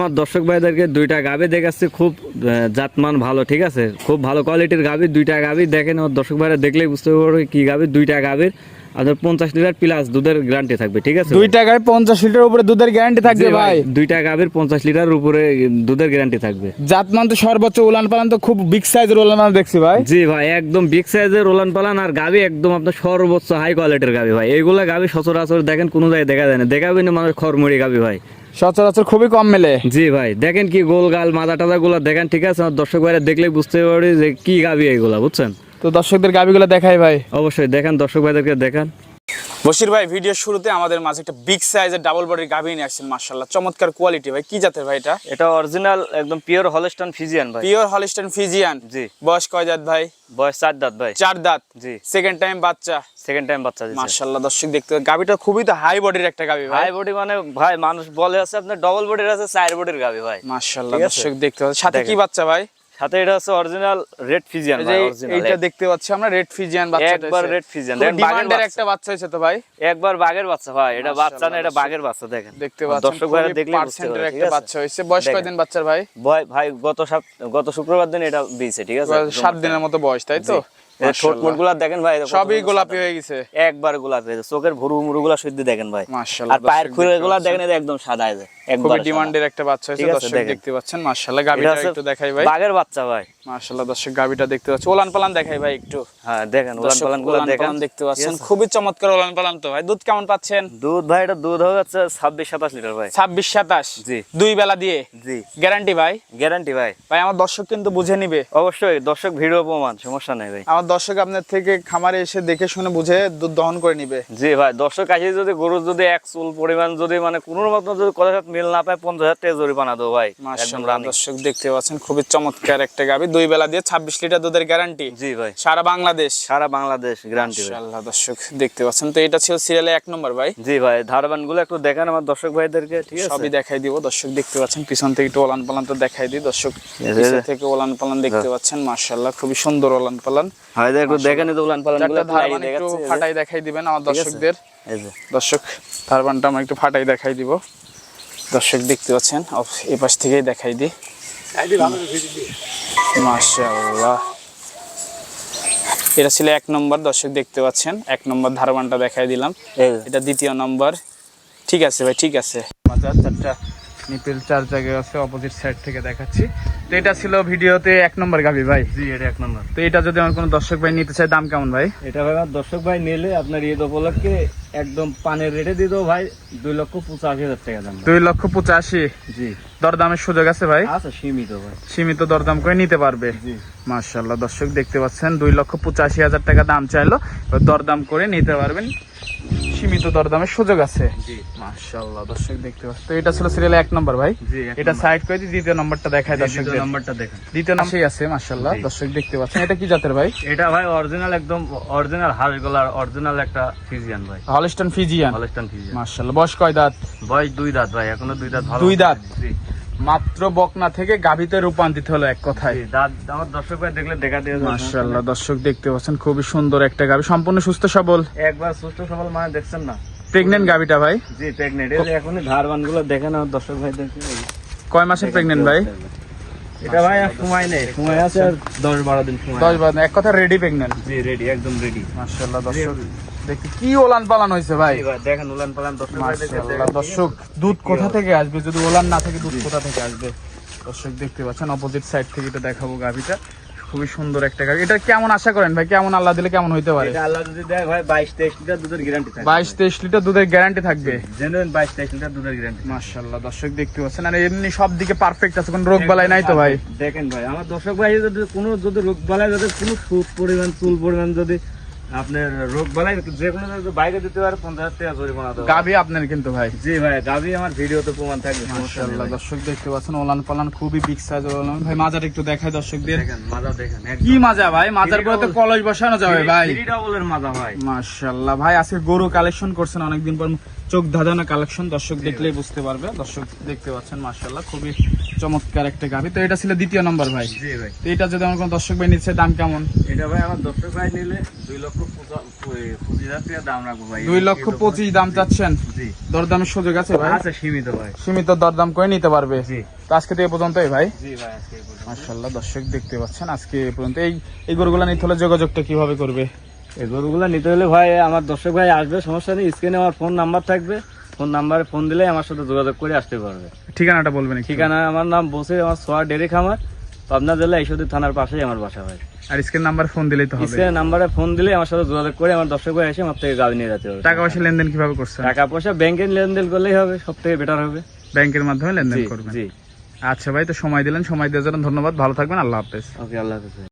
আমার দর্শক ভাইদেরকে দুইটা গাভি দেখাচ্ছি খুব জাতমান ভালো ঠিক আছে? খুব ভালো কোয়ালিটির গাভি দুইটা গাভি দেখেন আমার দর্শক ভাইরা দেখলেই বুঝতে পারবে কি গাভি দুইটা গাভির আপনার পঞ্চাশ লিটার প্লাস দুধের গ্যারান্টি থাকবে ঠিক আছে? দুই টাকায় পঞ্চাশ লিটার উপরে দুধের গ্যারান্টি থাকবে ভাই দুইটা গাভির পঞ্চাশ লিটার উপরে দুধের গ্যারান্টি থাকবে। জাতমান তো সর্বোচ্চ উলান পালান তো খুব বিগ সাইজের উলান পালান দেখছি ভাই। জি ভাই একদম বিগ সাইজের উলান পালান আর গাভি একদম আপনার সর্বোচ্চ হাই কোয়ালিটির গাভি ভাই। এইগুলা গাভি সচরাচর দেখেন কোনো জায়গায় দেখা যায় না। দেখাবেন না মানুষ খড়মড়ি গাভি ভাই। সচরাচর খুবই কম মেলে। জি ভাই দেখেন কি গোল গাল মাদা টাদা গুলা দেখেন ঠিক আছে? আমার দর্শক ভাইরা দেখলে বুঝতে পারি যে কি গাবি এগুলা বুঝছেন? তো দর্শকদের গাবিগুলো দেখাই ভাই। অবশ্যই দেখেন দর্শক ভাইদেরকে দেখান। বশির ভাই ভিডিও শুরুতে আমাদের মাঝে একটা বিগ সাইজের ডাবল বডির গাভি নিয়ে আসছেন মার্শাল্লাহ চমৎকার কোয়ালিটি ভাই কি জাতের ভাই এটা? এটা অরিজিনাল একদম পিওর হলস্টন ফিজিয়ান ভাই। পিওর হলিস্টান ফিজিয়ান জি। বয়স কয় জাত ভাই? বয়স চার দাঁত ভাই। চার দাঁত। জি। সেকেন্ড টাইম বাচ্চা। সেকেন্ড টাইম বাচ্চা দিচ্ছে মার্শাল্লাহ দর্শক দেখতে গাবিটা খুবই তো হাই বডির একটা গাবি ভাই। হাই বডি মানে ভাই মানুষ বলে আছে আপনার ডবল বডির আছে চার বডির গাভি ভাই। মার্শাল্লাহ দর্শক দেখতে সাথে কি বাচ্চা ভাই? সাথে এটা হচ্ছে অরিজিনাল রেড ফিজিয়ান ভাই অরিজিনাল এইটা দেখতে পাচ্ছি আমরা রেড ফিজিয়ান বাচ্চা একবার দেখেন বাঘের ডিমান্ডের একটা বাচ্চা হয়েছে তো ভাই। একবার বাচ্চা ভাই এটা বাচ্চা না এটা বাচ্চা দেখেন। দেখতে পাচ্ছেন দর্শক ভাইরা দেখলে বুঝতে পার্সেন্টের পারবে একটা বাচ্চা হয়েছে। বয়স কয়দিন বাচ্চার ভাই? ভাই ভাই গত গত শুক্রবার দিন এটা দিয়েছে ঠিক আছে? সাত দিনের মতো বয়স তাই তো? দেখেন ভাই সবই গোলাপি হয়ে গেছে। একবার গোলাপি চোখের ভুরু মুরু গুলা দেখেন ভাই। আর পায়ের খুঁড়ে গুলা দেখেন একদম সাদা আছে একবার খুবই ডিমান্ডের একটা বাচ্চা হয়েছে দর্শক দেখতে পাচ্ছেন মাশাআল্লাহ গাবিটা একটু দেখাই ভাই। বাঘের বাচ্চা ভাই। মাশাআল্লাহ দর্শক গাবিটা দেখতে পাচ্ছি। ওলান পালান দেখাই ভাই একটু। হ্যাঁ দেখেন উলান পালানগুলা দেখেন দেখতে পাচ্ছেন। খুবই চমৎকার ওলান পালান তো ভাই। দুধ কেমন পাচ্ছেন? দুধ ভাই এটা দুধ হবে হচ্ছে ছাব্বিশ সাতাশ লিটার ভাই। ছাব্বিশ সাতাশ? জি। দুই বেলা দিয়ে? জি। গ্যারান্টি ভাই? গ্যারান্টি ভাই। ভাই আমার দর্শক কিন্তু বুঝে নিবে। অবশ্যই দর্শক ভিডিও প্রমাণ সমস্যা নেই ভাই। আমার দর্শক আপনার থেকে খামারে এসে দেখে শুনে বুঝে দুধ দহন করে নিবে। জি ভাই দর্শক আসে যদি গরু যদি এক চুল পরিমাণ যদি মানে কোনো মতো যদি কথা মিল না পায় পঞ্চাশ হাজার টাকা জরিমানা দেবো ভাই। দর্শক দেখতে পাচ্ছেন খুবই চমৎকার একটা গাবি। দুই বেলা দিয়ে ছাব্বিশ লিটার দুধের গ্যারান্টি জি ভাই। সারা বাংলাদেশ। সারা বাংলাদেশ গ্যারান্টি ভাই। মাশাআল্লাহ দর্শক দেখতে পাচ্ছেন। তো এটা ছিল সিরিয়ালে এক নম্বর ভাই। জি ভাই ধারবানগুলো একটু দেখান আমার দর্শক ভাইদেরকে ঠিক আছে? সবই দেখাই দিব। দর্শক দেখতে পাচ্ছেন পিছন থেকে একটু ওলান পালান তো দেখাই দিই। দর্শক পিছন থেকে ওলান পালান দেখতে পাচ্ছেন মাশাআল্লাহ খুবই সুন্দর ওলান পালান ভাই একটু দেখেন তো উলান পালানগুলো একটু। ফাটাই দেখাই দিবেন আমার দর্শকদের। এই যে। দর্শক ধারবানটা আমরা একটু ফাটাই দেখাই দিব। দর্শক দেখতে পাচ্ছেন। এ পাশ থেকেই দেখাই দিই। মাশাআল্লাহ। এটা ছিল এক নম্বর দর্শক দেখতে পাচ্ছেন। এক নম্বর ধারবানটা দেখাই দিলাম। এটা দ্বিতীয় নম্বর। ঠিক আছে ভাই ঠিক আছে। চারটা নিপিল চার জায়গায় আছে অপোজিট সাইড থেকে দেখাচ্ছি। তো এটা ছিল ভিডিওতে এক নম্বর গাবি ভাই। জি এটা এক নম্বর। তো এটা যদি আমার কোনো দর্শক ভাই নিতে চায় দাম কেমন ভাই? এটা ভাই আমার দর্শক ভাই নিলে আপনার ঈদ উপলক্ষে একদম পানের রেটে দিয়ে দেবো ভাই দুই লক্ষ পঁচাশি হাজার টাকা দাম। দুই লক্ষ পঁচাশি। জি। দরদামের সুযোগ আছে ভাই? আচ্ছা সীমিত ভাই। সীমিত দরদাম করে নিতে পারবে। জি। মার্শাল্লাহ দর্শক দেখতে পাচ্ছেন দুই লক্ষ পঁচাশি হাজার টাকা দাম চাইলো। দরদাম করে নিতে পারবেন। সীমিত দরদামের সুযোগ আছে। দর্শক দেখতে তো এটা ছিল সিরিয়ালে এক নম্বর ভাই। এটা সাইড করে দ্বিতীয় নম্বরটা দেখায় দ্বিতীয় দর্শকদের। নাম্বারটা দেখেন। দ্বিতীয় নম্বরই আছে দর্শক দেখতে পাচ্ছেন। এটা কি জাতের ভাই? এটা ভাই অরিজিনাল একদম অরিজিনাল হাঁস গলার অরিজিনাল একটা ফিজিয়ান ভাই। হলস্টন ফিজিয়ান হলস্টান ফিজিয়ান মার্শাল্লাহ বয়স কয় দাঁত? বয়স দুই দাঁত ভাই এখনও দুই দাঁত ভালো দুই দাঁত? মাত্র বকনা থেকে গাভীতে রূপান্তরিত হলো এক কথায়। আমার দর্শক ভাই দেখলে দেখা দিয়ে যাবে। দর্শক দেখতে পাচ্ছেন খুবই সুন্দর একটা গাভী। সম্পূর্ণ সুস্থ সবল। একবার সুস্থ সবল মানে দেখছেন না। প্রেগনেন্ট গাভিটা ভাই? জি প্রেগনেন্ট এই এখনই ধারবানগুলো দেখেন আমার দর্শক ভাই দেখেন কয় মাসের প্রেগনেন্ট ভাই? এটা ভাই আর সময় নেই। সময় আছে আর দশ বারো দিন সময় দশ বার এক কথা রেডি প্রেগনেন্ট জি রেডি একদম রেডি মার্শাল্লাহ দর্শক। দেখতে কি ওলান পালান হয়েছে ভাই? দেখেন উলান পালান দর্শক ভাই দেখে মার্শাল্লাহ দর্শক দুধ কোথা থেকে আসবে? যদি ওলান না থাকে দুধ কোথা থেকে আসবে? দর্শক দেখতে পাচ্ছেন অপোজিট সাইড থেকে এটা দেখাবো গাভিটা। খুবই সুন্দর একটা গাভি। এটা কেমন আশা করেন ভাই? কেমন আল্লাহ দিলে কেমন হইতে পারে? আল্লাহ যদি দেয় ভাই লিটার দুধের গ্যারান্টি লিটার দুধের থাকবে? জেনুইন বাইশ তেইশ লিটার দুধের গ্যারান্টি মার্শাল্লাহ দর্শক দেখতে পাচ্ছেন। আর এমনি সব দিকে পারফেক্ট আছে কোনো রোগ বালাই নাই তো ভাই? দেখেন ভাই আমার দর্শক ভাই যদি কোনো যদি রোগ বালায় যদি কোনো পরিমাণ চুল পরিমাণ যদি আপনার রোগ যে কোনো বাইরে দিতে পারে পঞ্চাশ হাজার টাকা জরিমানা দেবো আপনার কিন্তু ভাই। জি ভাই গাবি আমার ভিডিওতে প্রমাণ থাকবে ভাই। দর্শক দেখতে পাচ্ছেন ওলান পালান খুবই বিগ সাইজ ওলান। ভাই মাজার একটু দেখায় দর্শকদের। দেখেন মাজা দেখেন কি মাজা ভাই? মাজার করে তো কলস বসানো যাবে ভাই। থ্রি ডাবলের মাজা ভাই। মার্শাল্লাহ ভাই আজকে গরু কালেকশন করছেন অনেকদিন পর চোখ ধাঁধানো কালেকশন দর্শক দেখলেই বুঝতে পারবে। দর্শক দেখতে পাচ্ছেন মার্শাল্লাহ খুবই চমৎকার একটা গাভি। তো এটা ছিল দ্বিতীয় নম্বর ভাই। জি ভাই। তো এটা যদি আমার কোনো দর্শক ভাই নিচ্ছে দাম কেমন? এটা ভাই আমার দর্শক ভাই নিলে দুই লক্ষ পঁচিশ হাজার দাম রাখব ভাই। দুই লক্ষ পঁচিশ দাম চাচ্ছেন? জি। দরদামের সুযোগ আছে ভাই? আচ্ছা সীমিত ভাই। সীমিত দরদাম করে নিতে পারবে। জি। তো আজকে তো এ পর্যন্তই ভাই। জি ভাই আজকে দর্শক দেখতে পাচ্ছেন আজকে এ পর্যন্ত। এই এই গরুগুলো নিতে হলে যোগাযোগটা কীভাবে করবে? এই গরুগুলো নিতে হলে ভাই আমার দর্শক ভাই আসবে সমস্যা নেই। স্ক্রিনে আমার ফোন নাম্বার থাকবে। ফোন নাম্বারে ফোন দিলে আমার সাথে যোগাযোগ করে আসতে পারবে। ঠিকানাটা বলবেন ঠিকানা আমার নাম বসে আমার সোয়া ডেরে খামার পাবনা জেলা ঈশ্বরদী থানার পাশেই আমার বাসা ভাই। আর স্ক্রিন নাম্বার ফোন দিলেই তো হবে। স্ক্রিনে নাম্বারে ফোন দিলে আমার সাথে যোগাযোগ করে আমার দর্শক ভাই এসে আমার থেকে গাড়ি নিয়ে যেতে হবে। টাকা পয়সা লেনদেন কীভাবে করছেন? টাকা পয়সা ব্যাংকে লেনদেন করলেই হবে সব থেকে বেটার হবে। ব্যাংকের মাধ্যমে লেনদেন করবেন। জি। আচ্ছা ভাই তো সময় দিলেন সময় দেওয়ার জন্য ধন্যবাদ। ভালো থাকবেন আল্লাহ হাফেজ। ওকে আল্লাহ হাফেজ।